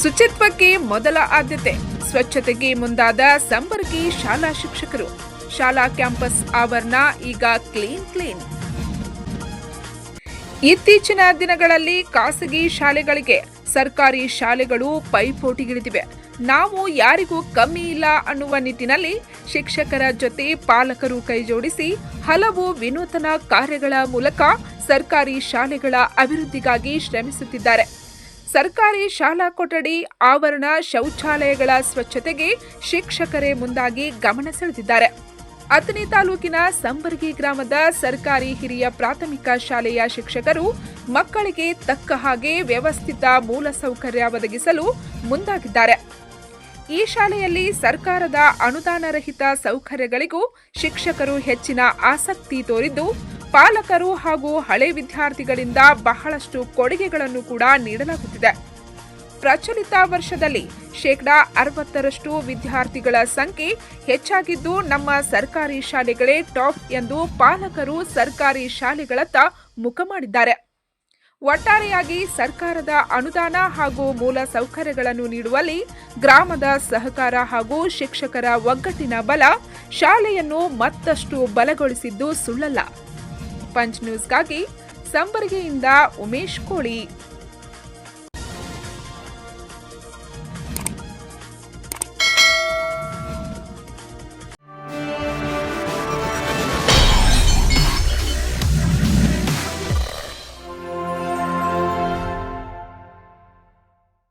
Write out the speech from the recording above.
ಶುಚಿತ್ವಕ್ಕೆ ಮೊದಲ ಆದ್ಯತೆ. ಸ್ವಚ್ಛತೆಗೆ ಮುಂದಾದ ಸಂಬರ್ಗಿ ಶಾಲಾ ಶಿಕ್ಷಕರು. ಶಾಲಾ ಕ್ಯಾಂಪಸ್ ಆವರಣ ಈಗ ಕ್ಲೀನ್ ಕ್ಲೀನ್. ಇತ್ತೀಚಿನ ದಿನಗಳಲ್ಲಿ ಖಾಸಗಿ ಶಾಲೆಗಳಿಗೆ, ಸರ್ಕಾರಿ ಶಾಲೆಗಳು ಪೈಪೋಟಿಗಿಳಿದಿವೆ ನಾವು ಯಾರಿಗೂ ಕಮ್ಮಿ ಇಲ್ಲ ಅನ್ನುವ ನಿಟ್ಟಿನಲ್ಲಿ ಶಿಕ್ಷಕರ ಜೊತೆ ಪಾಲಕರು ಕೈಜೋಡಿಸಿ ಹಲವು ವಿನೂತನ ಕಾರ್ಯಗಳ ಮೂಲಕ ಸರ್ಕಾರಿ ಶಾಲೆಗಳ ಅಭಿವೃದ್ಧಿಗಾಗಿ ಶ್ರಮಿಸುತ್ತಿದ್ದಾರೆ. ಸರ್ಕಾರಿ ಶಾಲಾ ಕೊಠಡಿ, ಆವರಣ, ಶೌಚಾಲಯಗಳ ಸ್ವಚ್ಛತೆಗೆ ಶಿಕ್ಷಕರೇ ಮುಂದಾಗಿ ಗಮನ ಸೆಳೆದಿದ್ದಾರೆ. ಅಥಣಿ ತಾಲೂಕಿನ ಸಂಬರ್ಗಿ ಗ್ರಾಮದ ಸರ್ಕಾರಿ ಹಿರಿಯ ಪ್ರಾಥಮಿಕ ಶಾಲೆಯ ಶಿಕ್ಷಕರು ಮಕ್ಕಳಿಗೆ ತಕ್ಕ ಹಾಗೆ ವ್ಯವಸ್ಥಿತ ಮೂಲಸೌಕರ್ಯ ಒದಗಿಸಲು ಮುಂದಾಗಿದ್ದಾರೆ. ಈ ಶಾಲೆಯಲ್ಲಿ ಸರ್ಕಾರದ ಅನುದಾನರಹಿತ ಸೌಕರ್ಯಗಳಿಗೂ ಶಿಕ್ಷಕರು ಹೆಚ್ಚಿನ ಆಸಕ್ತಿ ತೋರಿದ್ದು ಪಾಲಕರು ಹಾಗೂ ಹಳೆ ವಿದ್ಯಾರ್ಥಿಗಳಿಂದ ಬಹಳಷ್ಟು ಕೊಡುಗೆಗಳನ್ನು ಕೂಡ ನೀಡಲಾಗುತ್ತಿದೆ. ಪ್ರಚಲಿತ ವರ್ಷದಲ್ಲಿ ಶೇಕಡಾ ಅರವತ್ತರಷ್ಟು ವಿದ್ಯಾರ್ಥಿಗಳ ಸಂಖ್ಯೆ ಹೆಚ್ಚಾಗಿದ್ದು, ನಮ್ಮ ಸರ್ಕಾರಿ ಶಾಲೆಗಳೇ ಟಾಪ್ ಎಂದು ಪಾಲಕರು ಸರ್ಕಾರಿ ಶಾಲೆಗಳತ್ತ ಮುಖ ಮಾಡಿದ್ದಾರೆ. ಒಟ್ಟಾರೆಯಾಗಿ ಸರ್ಕಾರದ ಅನುದಾನ ಹಾಗೂ ಮೂಲ ಸೌಕರ್ಯಗಳನ್ನು ನೀಡುವಲ್ಲಿ ಗ್ರಾಮದ ಸಹಕಾರ ಹಾಗೂ ಶಿಕ್ಷಕರ ಒಗ್ಗಟ್ಟಿನ ಬಲ ಶಾಲೆಯನ್ನು ಮತ್ತಷ್ಟು ಬಲಗೊಳಿಸಿದ್ದು ಸುಳ್ಳಲ್ಲ. ಪಂಚ್ ನ್ಯೂಸ್ಗಾಗಿ ಸಂಬರ್ಗಿಯಿಂದ ಉಮೇಶ್ ಕೋಳಿ.